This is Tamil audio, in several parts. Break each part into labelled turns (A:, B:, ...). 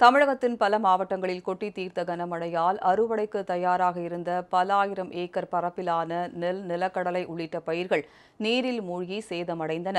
A: தமிழகத்தின் பல மாவட்டங்களில் கொட்டி தீர்த்த கனமழையால் அறுவடைக்கு தயாராக இருந்த பல ஆயிரம் ஏக்கர் பரப்பிலான நெல் நிலக்கடலை உள்ளிட்ட பயிர்கள் நீரில் மூழ்கி சேதமடைந்தன.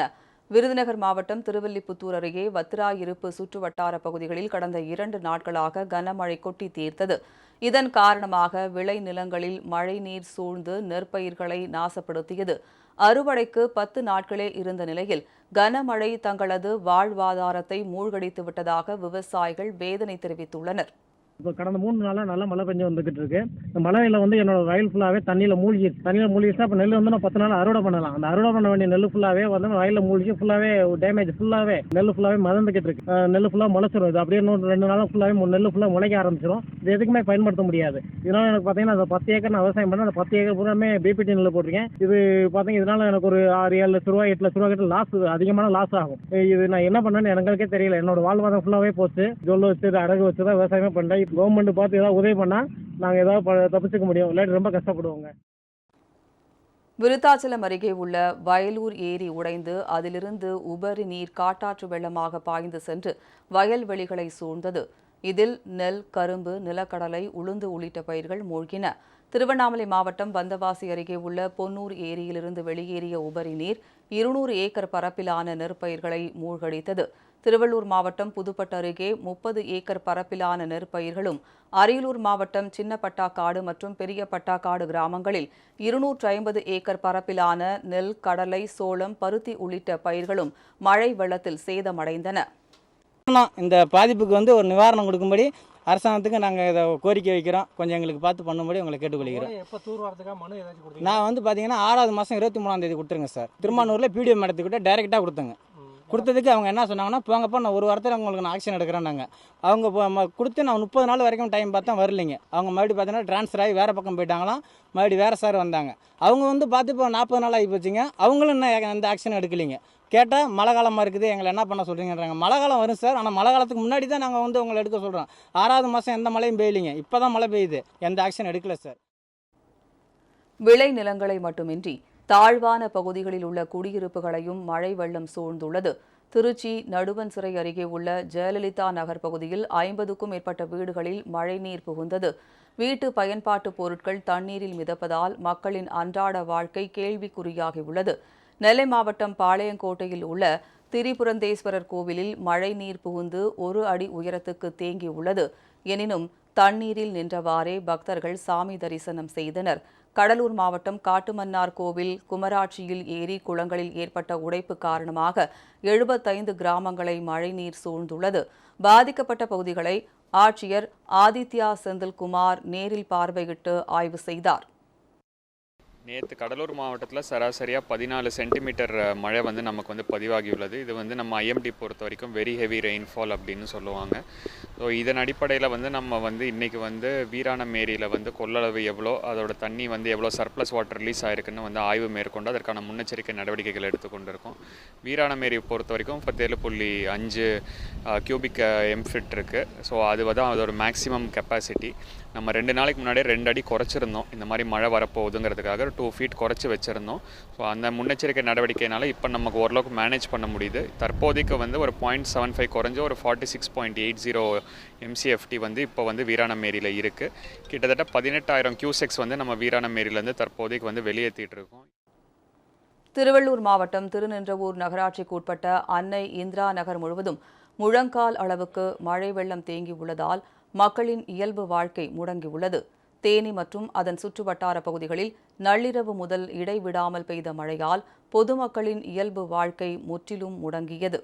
A: விருதுநகர் மாவட்டம் திருவில்லிபுத்தூர் அருகே வத்திராயிருப்பு சுற்றுவட்டார பகுதிகளில் கடந்த இரண்டு நாட்களாக கனமழை கொட்டி தீர்த்தது. இதன் காரணமாக விளை நிலங்களில் மழைநீர் சூழ்ந்து நெற்பயிர்களை நாசப்படுத்தியது. அறுவடைக்கு பத்து நாட்களே இருந்த நிலையில் கனமழை தங்களது வாழ்வாதாரத்தை மூழ்கடித்து விட்டதாக விவசாயிகள் வேதனை தெரிவித்துள்ளனர்.
B: இப்போ கடந்த மூணு நாளாக நல்லா மழை பெஞ்சு வந்துகிட்டு இருக்கு. இந்த மழையில வந்து என்னோட வயல் ஃபுல்லாகவே தண்ணியில் மூழ்கிடுச்சு தண்ணியில் மூழ்கிடுச்சா அப்போ நெல் வந்து நான் பத்து நாள் அறுவடை பண்ணலாம். அந்த அறுவடை பண்ண வேண்டிய நெல் ஃபுல்லாகவே வந்து வயலில் மூழ்கி ஃபுல்லாகவே டேமேஜ் ஃபுல்லாகவே நெல் ஃபுல்லாகவே மறந்துக்கிட்டு இருக்கு. நெல் ஃபுல்லாக முளைச்சிரும். இது அப்படியே இன்னும் ரெண்டு நாளாக ஃபுல்லாகவே நெல் ஃபுல்லாக முளைக்க ஆரம்பிச்சிடும் இது எதுக்குமே பயன்படுத்த முடியாது. இதனால எனக்கு பார்த்தீங்கன்னா அந்த பத்து ஏக்கர் நான் விவசாயம் பண்ணேன். அந்த பத்து ஏக்கர் பூராமே பிபிடி நெல் போட்டிருக்கேன். இது பார்த்தீங்க இதனால எனக்கு ஒரு ஆறு ஏழு லட்ச ரூபா எட்டு லட்ச ரூபா கிட்ட லாஸ் அதிகமான லாஸ் ஆகும். இது நான் என்ன பண்ணேன்னு எனக்கே தெரியல. என்னோட வாழ்வாதாரம் ஃபுல்லாகவே போச்சு. ஜொல்லு வச்சு அடகு வச்சு தான் விவசாயமே பண்ணேன் கவர்மெண்ட் பார்த்து ஏதாவது உதவி பண்ணால் நாங்கள் ஏதாவது தப்பிச்சுக்க முடியும். இல்லாட்டி ரொம்ப கஷ்டப்படுவோங்க.
A: விருத்தாச்சலம் அருகே உள்ள வயலூர் ஏரி உடைந்து அதிலிருந்து உபரி நீர் காட்டாற்று வெள்ளமாக பாய்ந்து சென்று வயல்வெளிகளை சூழ்ந்தது. இதில் நெல் கரும்பு நிலக்கடலை உளுந்து உள்ளிட்ட பயிர்கள் மூழ்கின. திருவண்ணாமலை மாவட்டம் வந்தவாசி அருகே உள்ள பொன்னூர் ஏரியிலிருந்து வெளியேறிய உபரி நீர் இருநூறு ஏக்கர் பரப்பிலான நெற்பயிர்களை மூழ்கடித்தது. திருவள்ளூர் மாவட்டம் புதுப்பட்டு அருகே முப்பது ஏக்கர் பரப்பிலான நெற்பயிர்களும் அரியலூர் மாவட்டம் சின்ன பட்டாக்காடு மற்றும் பெரிய பட்டாக்காடு கிராமங்களில் இருநூற்று ஐம்பது ஏக்கர் பரப்பிலான நெல் கடலை சோளம் பருத்தி உள்ளிட்ட பயிர்களும் மழை வெள்ளத்தில் சேதமடைந்தன.
C: இந்த பாதிப்புக்கு வந்து ஒரு நிவாரணம் கொடுக்கும்படி அரசாங்கத்துக்கு நாங்கள் இதை கோரிக்கை வைக்கிறோம். கொஞ்சம் எங்களுக்கு பார்த்து பண்ணும்படி உங்களை கேட்டுக்கொள்கிறோம்.
B: எப்போ தூர் வரதுக்காக மனு ஏதாச்சும்
C: நான் வந்து பார்த்தீங்கன்னா ஆறாவது மாதம் இருபத்தி மூணாம் தேதி கொடுத்துருங்க சார். திருமானூரில் பிடிஓ மேடத்துக்கிட்ட டைரெக்டாக கொடுத்தங்க. கொடுத்ததுக்கு அவங்க என்ன சொன்னாங்கன்னா போங்கப்பா நான் ஒரு வாரத்தில் உங்களுக்கு நான் ஆக்ஷன் எடுக்கிறேன் நாங்கள் அவங்க இப்போ கொடுத்து நான் முப்பது நாள் வரைக்கும் டைம் பார்த்தா வரலைங்க. அவங்க மறுபடியும் பார்த்தீங்கன்னா ட்ரான்ஸ்ஃபர் ஆகி வேறு பக்கம் போயிட்டாங்களாம். மறுபடியும் வேறு சார் வந்தாங்க. அவங்க வந்து பார்த்து இப்போ நாற்பது நாள் ஆகி போச்சுங்க. அவங்களும் இன்னும் எந்த ஆக்ஷன் எடுக்கலைங்க. கேட்டால் மழை காலமாக இருக்குது. எங்களை என்ன பண்ண சொல்கிறீங்கன்றாங்க மழை காலம் வரும் சார் ஆனால் மழை காலத்துக்கு முன்னாடி தான் நாங்கள் வந்து உங்களை எடுக்க சொல்கிறோம் ஆறாவது மாதம் எந்த மழையும் பெய்யலிங்க. இப்போ தான் மழை பெய்யுது. எந்த ஆக்ஷன் எடுக்கல சார்
A: விளை நிலங்களை மட்டுமின்றி தாழ்வான பகுதிகளில் உள்ள குடியிருப்புகளையும் மழை வெள்ளம் சூழ்ந்துள்ளது. திருச்சி நடுவன் சிறை அருகே உள்ள ஜெயலலிதா நகர் பகுதியில் ஐம்பதுக்கும் மேற்பட்ட வீடுகளில் மழைநீர் புகுந்தது. வீட்டு பயன்பாட்டு பொருட்கள் தண்ணீரில் மிதப்பதால் மக்களின் அன்றாட வாழ்க்கை கேள்விக்குறியாகியுள்ளது. நெல்லை மாவட்டம் பாளையங்கோட்டையில் உள்ள திரிபுரந்தேஸ்வரர் கோவிலில் மழைநீர் புகுந்து ஒரு அடி உயரத்துக்கு தேங்கியுள்ளது. எனினும் தண்ணீரில் நின்றவாறே பக்தர்கள் சாமி தரிசனம் செய்தனர். கடலூர் மாவட்டம் காட்டுமன்னார் கோவில் குமராட்சியில் ஏரி குளங்களில் ஏற்பட்ட உடைப்பு காரணமாக எழுபத்தைந்து கிராமங்களை மழைநீர் சூழ்ந்துள்ளது. பாதிக்கப்பட்ட பகுதிகளை ஆட்சியர் ஆதித்யா செந்தில்குமார் நேரில் பார்வையிட்டு ஆய்வு செய்தார்.
D: நேற்று கடலூர் மாவட்டத்தில் சராசரியாக பதினாலு சென்டிமீட்டர் மழை வந்து நமக்கு வந்து பதிவாகியுள்ளது. இது வந்து நம்ம ஐஎம்டி பொறுத்த வரைக்கும் வெரி ஹெவி ரெயின்ஃபால் அப்படின்னு சொல்லுவாங்க. ஸோ இதன் அடிப்படையில் வந்து நம்ம வந்து இன்றைக்கி வந்து வீராணம் ஏரியில் வந்து கொள்ளளவு எவ்வளோ அதோட தண்ணி வந்து எவ்வளோ சர்ப்ளஸ் வாட்டர் ரிலீஸ் ஆயிருக்குன்னு வந்து ஆய்வு மேற்கொண்டு அதற்கான முன்னெச்சரிக்கை நடவடிக்கைகள் எடுத்துக்கொண்டு இருக்கோம். வீராணம் பொறுத்த வரைக்கும் பத்தேழு புள்ளி அஞ்சு கியூபிக் எம்ஃபிட் இருக்குது ஸோ அது தான் அதோட மேக்ஸிமம் கெப்பாசிட்டி நம்ம ரெண்டு நாளைக்கு முன்னாடியே ரெண்டு அடி குறைச்சிருந்தோம். இந்த மாதிரி மழை வரப்போகுதுங்கிறதுக்காக டூ ஃபீட் குறைச்சி வச்சுருந்தோம். ஸோ அந்த முன்னெச்சரிக்கை நடவடிக்கைனால இப்போ நமக்கு ஓரளவுக்கு மேனேஜ் பண்ண முடியுது. தற்போதைக்கு வந்து ஒரு பாயிண்ட் செவன் ஃபைவ் குறைஞ்சி ஒரு forty six point eight zero MCFT வந்து இப்போ வந்து வீராணமேரியில் இருக்குது கிட்டத்தட்ட பதினெட்டாயிரம் கியூசெக்ஸ் வந்து நம்ம வீராணமேரியிலேருந்து தற்போதைக்கு வந்து வெளியேற்றிட்டு இருக்கோம்.
A: திருவள்ளூர் மாவட்டம் திருநின்றவூர் நகராட்சிக்கு உட்பட்ட அன்னை இந்திரா நகர் முழுவதும் முழங்கால் அளவுக்கு மழை வெள்ளம் தேங்கியுள்ளதால் மக்களின் இயல்பு வாழ்க்கை முடங்கியுள்ளது. தேனி மற்றும் அதன் சுற்றுவட்டார பகுதிகளில் நள்ளிரவு முதல் இடைவிடாமல் பெய்த மழையால் பொதுமக்களின் இயல்பு வாழ்க்கை முற்றிலும் முடங்கியது.